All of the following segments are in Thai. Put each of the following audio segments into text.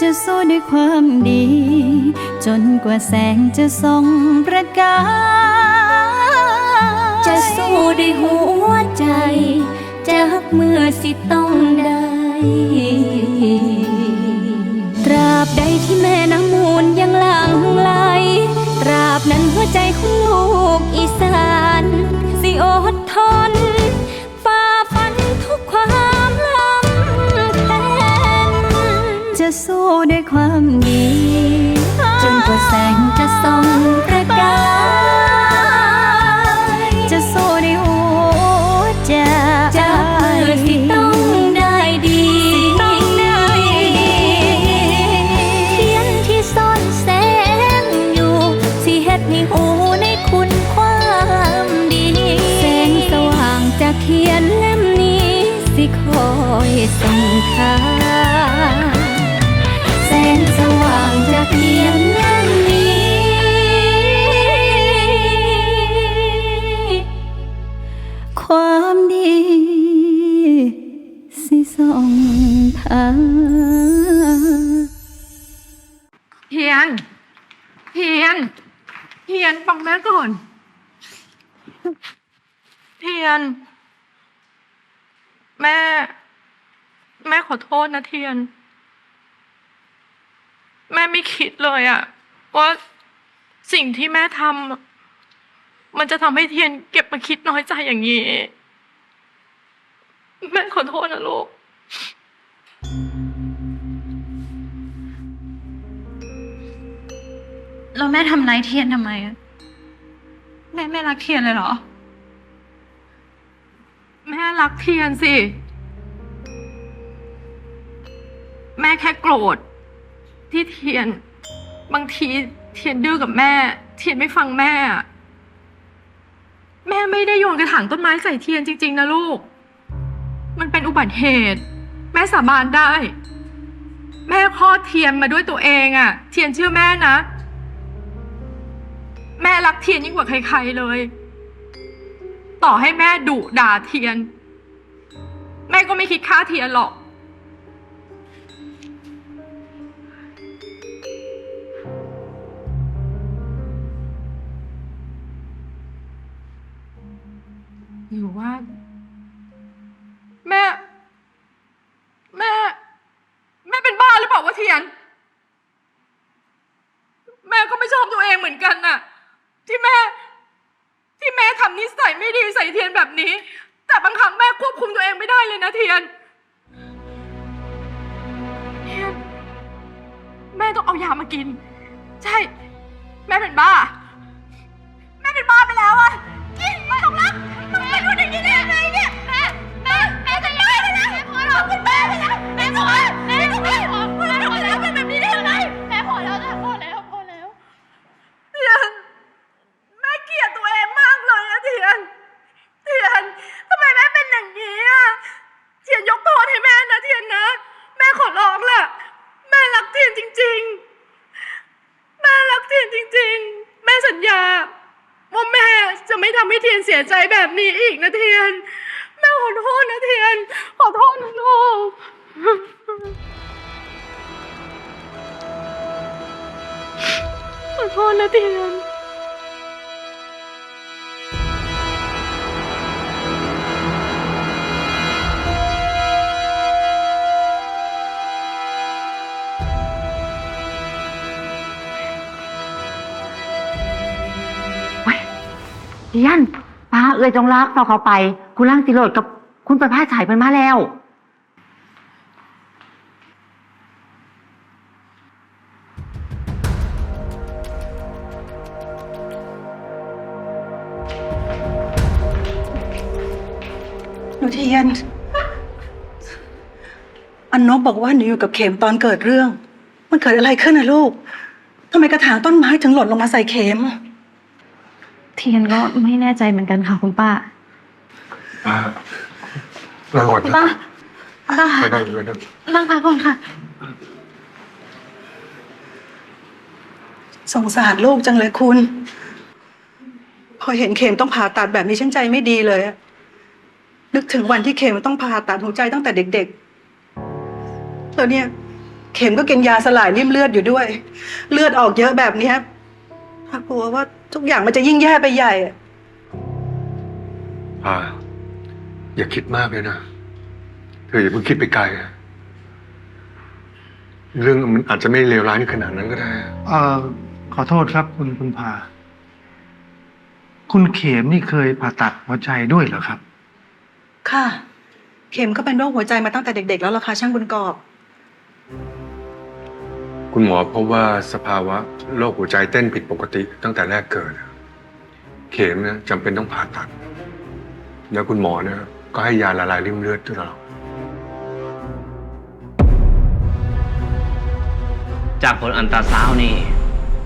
จะสู้ด้วยความดี จนกว่าแสงจะส่องประกาย จะสู้ด้วยหัวใจจะหักเมื่อสิต้องได้ ตราบใดที่แม่น้ำมูลยังหลั่งไหล ตราบนั้นหัวใจของลูกอีสาน นฟังแม่ก่อน เทียน แม่ แม่ขอโทษนะเทียน แม่ไม่คิดเลยอะว่าสิ่งที่แม่ทำมันจะทำให้เทียนเก็บมาคิดน้อยใจอย่างนี้ แม่ขอโทษนะลูกแล้วแม่ทำนายเทียนทำไมอะ แม่ไม่รักเทียนเลยเหรอ แม่รักเทียนสิ แม่แค่โกรธ ที่เทียน บางทีเทียนดื้อกับแม่ เทียนไม่ฟังแม่ แม่ไม่ได้โยนกระถางต้นไม้ใส่เทียนจริง ๆ นะลูก มันเป็นอุบัติเหตุ แม่สาบานได้ แม่คลอดเทียนมาด้วยตัวเองอะ เทียนเชื่อแม่นะ แม่รักเทียนยิ่งกว่าใครๆเลย ต่อให้แม่ดุด่าเทียน แม่ก็ไม่คิดค่าเทียนหรอก หรือว่า แม่ แม่ แม่เป็นบ้าหรือเปล่าวะเทียน แม่ก็ไม่ชอบตัวเองเหมือนกันน่ะ ที่แม่ ที่แม่ทำนิสัยไม่ดีใส่เทียนแบบนี้ แต่บางครั้งแม่ควบคุมตัวเองไม่ได้เลยนะเทียน เทียน แม่ต้องเอายามากิน ใช่ แม่เป็นบ้า แม่เป็นบ้าไปแล้วอะ ยนเสียใจแบบนี้อีกนะเทียน แม่ขอโทษนะเทียน ขอโทษนะลูกขอโทษนะเทียนเทียน ป้าเอ้ยจงรักต่อเขาไป คุณร่างติโรดกับคุณประภาสฉายมันมาแล้ว หนูเทียน อันนบบอกว่าหนูอยู่กับเข็มตอนเกิดเรื่อง มันเกิดอะไรขึ้นนะลูกทำไมกระถางต้นไม้ถึงหล่นลงมาใส่เข็ม เทียนก็ไม่แน่ใจเหมือนกันค่ะคุณป้าอ่านั่งก่อนคุณนะป้าป้าไปนั่งไปนั่งนั่งพักก่อนค่ะ สงสารลูกจังเลยคุณ พอเห็นเข็มต้องผ่าตัดแบบนี้ฉันใจไม่ดีเลยอะนึกถึงวันที่เข็มต้องผ่าตัดหัวใจตั้งแต่เด็กๆแล้วเนี่ย เข็มก็กินยาสลายริ่มเลือดอยู่ด้วย เลือดออกเยอะแบบเนี้ ยป้ากลัวว่าทุกอย่างมันจะยิ่งแย่ไปใหญ่อะพาอย่าคิดมากเลยนะ เธออย่าเพิ่งคิดไปไกลอะเรื่องมันอาจจะไม่เลวร้ายขนาดนั้นก็ได้ เอ่อขอโทษครับคุณคุณพา คุณเขมนี่เคยผ่าตัดหัวใจด้วยเหรอครับ ค่ะ เข็มก็เป็นโรคหัวใจมาตั้งแต่เด็ก ๆ แล้วล่ะค่ะช่างบุญกอบ คุณหมอพบว่าสภาวะโรคหัวใจเต้นผิดปกติตั้งแต่แรกเกิด เข็มเนี่ยจำเป็นต้องผ่าตัด แล้วคุณหมอเนี่ยก็ให้ยาละลายริ่มเลือดตลอดจากผลอันตราซาวน์นี่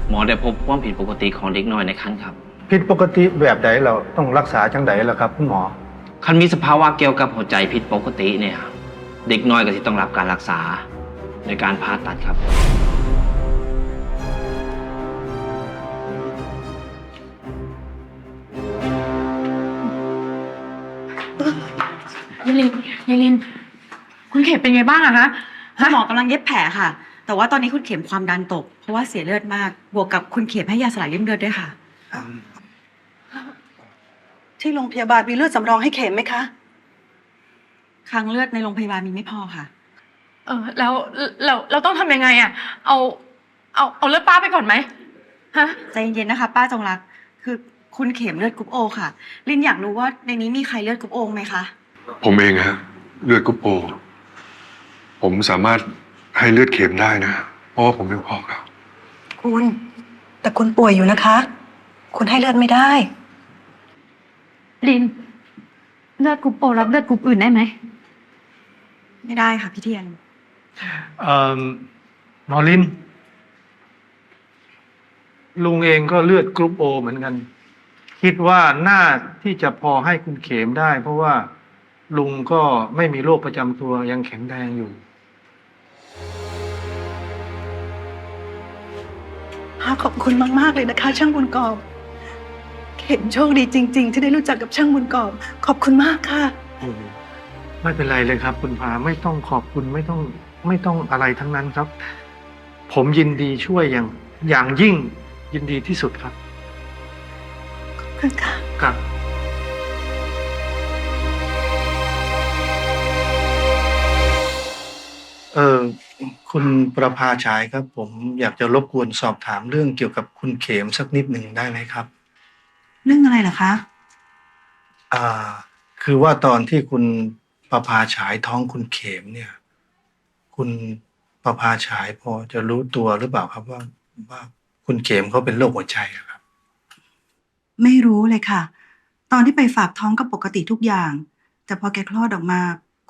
หมอได้พบความผิดปกติของเด็กน้อยในครรภ์ครับ ผิดปกติแบบใดเราต้องรักษาจังใดล่ะครับคุณหมอ คันมีสภาวะเกี่ยวกับหัวใจผิดปกติเนี่ย เด็กน้อยก็จะต้องรับการรักษาโดยการผ่าตัดครับ ยายลิน คุณเขตเป็นไงบ้างอะฮะคุณหมอกำลังเย็บแผลค่ะ แต่ว่าตอนนี้คุณเข็มความดันตก เพราะว่าเสียเลือดมาก บวกกับคุณเข็มให้ยาสลายริ่มเลือดด้วยค่ะ ที่โรงพยาบาลมีเลือดสำรองให้เข็มไหมคะ ครั้งเลือดในโรงพยาบาลมีไม่พอค่ะ เออแล้วเราเราต้องทำยังไงอะเอา เอาเอาเลือดป้าไปก่อนไหมฮะ ใจเย็นๆนะคะ ป้าจงรัก คือคุณเข็มเลือดกรุ๊ปโอค่ะ ลินอยากรู้ว่าในนี้มีใครเลือดกรุ๊ปโอไหมคะ ผมเองฮะ เลือดกรุ๊ปโอผมสามารถให้เลือดเข็มได้นะ เพราะว่าผมเป็นพ่อเขาคุณ แต่คุณป่วยอยู่นะคะ คุณให้เลือดไม่ได้ ลิน เลือดกรุ๊ปโอรับเลือดกรุ๊ปอื่นได้ไหม ไม่ได้ค่ะพี่เทียน เอ่อหมอลิน ลุงเองก็เลือดกรุ๊ปโอเหมือนกัน คิดว่าน่าที่จะพอให้คุณเขมได้ เพราะว่า ลุงก็ไม่มีโรคประจำตัวยังแข็งแรงอยู่ขอบคุณมาก ๆ เลยนะคะ ช่างบุญกอบเข็มโชคดีจริง ๆ ที่ได้รู้จักกับช่างบุญกอบ ขอบคุณมากค่ะ ไม่เป็นไรเลยครับ คุณพาไม่ต้องขอบคุณไม่ต้องไม่ต้องอะไรทั้งนั้นครับ ผมยินดีช่วยอย่างอย่างยิ่งยินดีที่สุดครับ ขอบคุณค่ะ ครับ เออคุณประภาฉายครับ ผมอยากจะรบกวนสอบถามเรื่องเกี่ยวกับคุณเขมสักนิดหนึ่งได้ไหมครับ เรื่องอะไรเหรอคะ อ่า คือว่าตอนที่คุณประภาฉายท้องคุณเขมเนี่ย คุณประภาฉายพอจะรู้ตัวหรือเปล่าครับว่าว่าคุณเขมเขาเป็นโรคหัวใจอะครับ ไม่รู้เลยค่ะ ตอนที่ไปฝากท้องก็ปกติทุกอย่าง แต่พอแกคลอดออกมา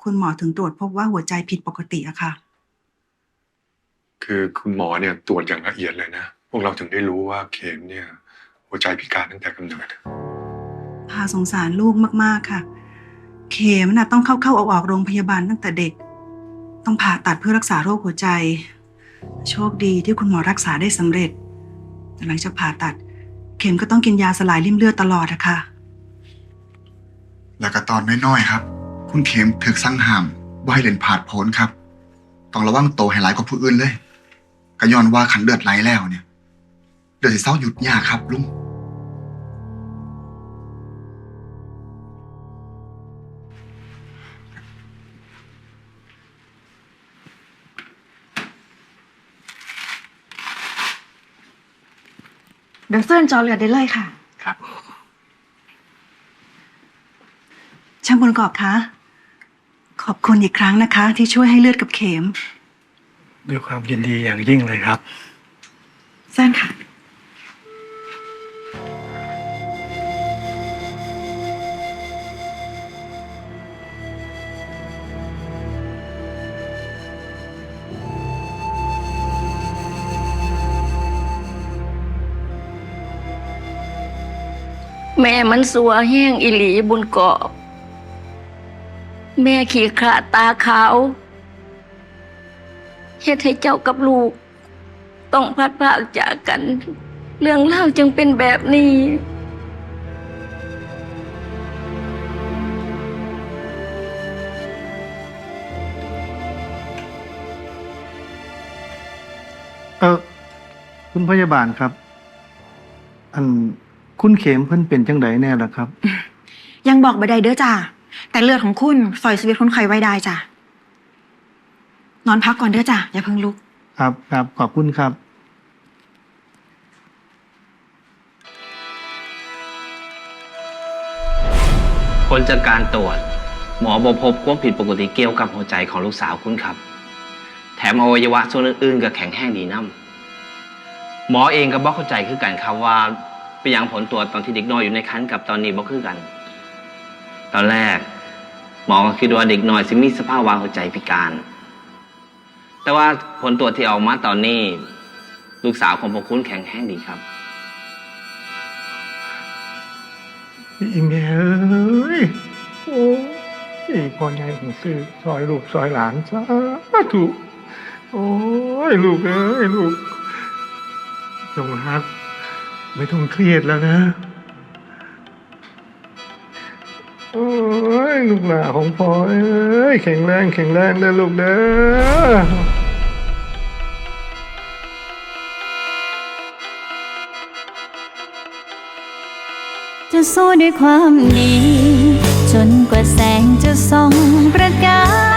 คุณหมอถึงตรวจพบว่าหัวใจผิดปกติอะค่ะ คือคุณหมอเนี่ยตรวจอย่างละเอียดเลยนะ พวกเราถึงได้รู้ว่าเข็มเนี่ย หัวใจพิการตั้งแต่กำเนิด พาสงสารลูกมากๆค่ะ เข็มน่ะต้องเข้าเข้าออกออกๆโรงพยาบาลตั้งแต่เด็ก ต้องผ่าตัดเพื่อรักษาโรคหัวใจ โชคดีที่คุณหมอรักษาได้สำเร็จแต่หลังจากผ่าตัด เข็มก็ต้องกินยาสลายริ่มเลือดตลอดอะค่ะ แล้วก็ตอนน้อยๆครับ คุณเข็มถึกสั่งห้ามว่าให้เล่นผาดโผนครับ ต้องระวังโตวให้หลายกว่าผู้อื่นเลยก็ย้อนว่าขันเลือดไหลแล้วเนี่ยเดือดสิเศร้าหยุดยากครับลุงเดี๋ยวเสื้อนจอเลือดได้เลยค่ะ ครับ ช่างบุญกอบคะข อบคุณอีกครั้งนะคะ ที่ช่วยให้เลือดกับเข็มด้วยความยินดีอย่างยิ่งเลยครับเส้นค่ะ แม่มันสัวแห้งอิหลีบุญกอบ แม่ขี่ขลาดตาขาวเฮ็ดให้เจ้ากับลูก ต้องพัดพรากจากกัน เรื่องเล่าวจึงเป็นแบบนี้คุณพยาบาลครับ อันคุณเข็มเพิ่นเป็นจังไดแน่ล่ะครับ ยังบอกบ่ได้เด้อจ้า แต่เลือดของคุณสอยชีวิตคนไข้ไว้ได้จ้ะ นอนพักก่อนเด้อจ้ะ อย่าเพิ่งลุก ครับครับขอบคุณครับ ผลจากการตรวจ หมอบอกพบความผิดปกติเกี่ยวกับหัวใจของลูกสาวคุณครับ แถมอวัยวะส่วนอื่นๆก็แข็งแห้งดีน้ำหมอเองก็บอกเข้าใจคือกันครับว่าไปยังผลตรวจตอนที่เด็กน้อยอยู่ในครรภ์กับตอนนี้บอกคือกัน ตอนแรก หมอก็คิดว่าเด็กน้อยสิมีสภาวะหัวใจพิการ แต่ว่าผลตรวจที่ออกมาตอนนี้ ลูกสาวของพวกคุณแข็งแห้งดีครับอีเมลเอ้ยโอ้ยพ่อใหญ่ของซื้อซอยลูกซอยหลานสาธุโอ้ยลูกเอ้ยลูกจงรัก ไม่ต้องเครียดแล้วนะ ลูกหลาของพ่อเอ้ยแข็งแรงแข็งแรงได้ลูกเด้อจะสู้ด้วยความดี จนกว่าแสงจะส่องประกาย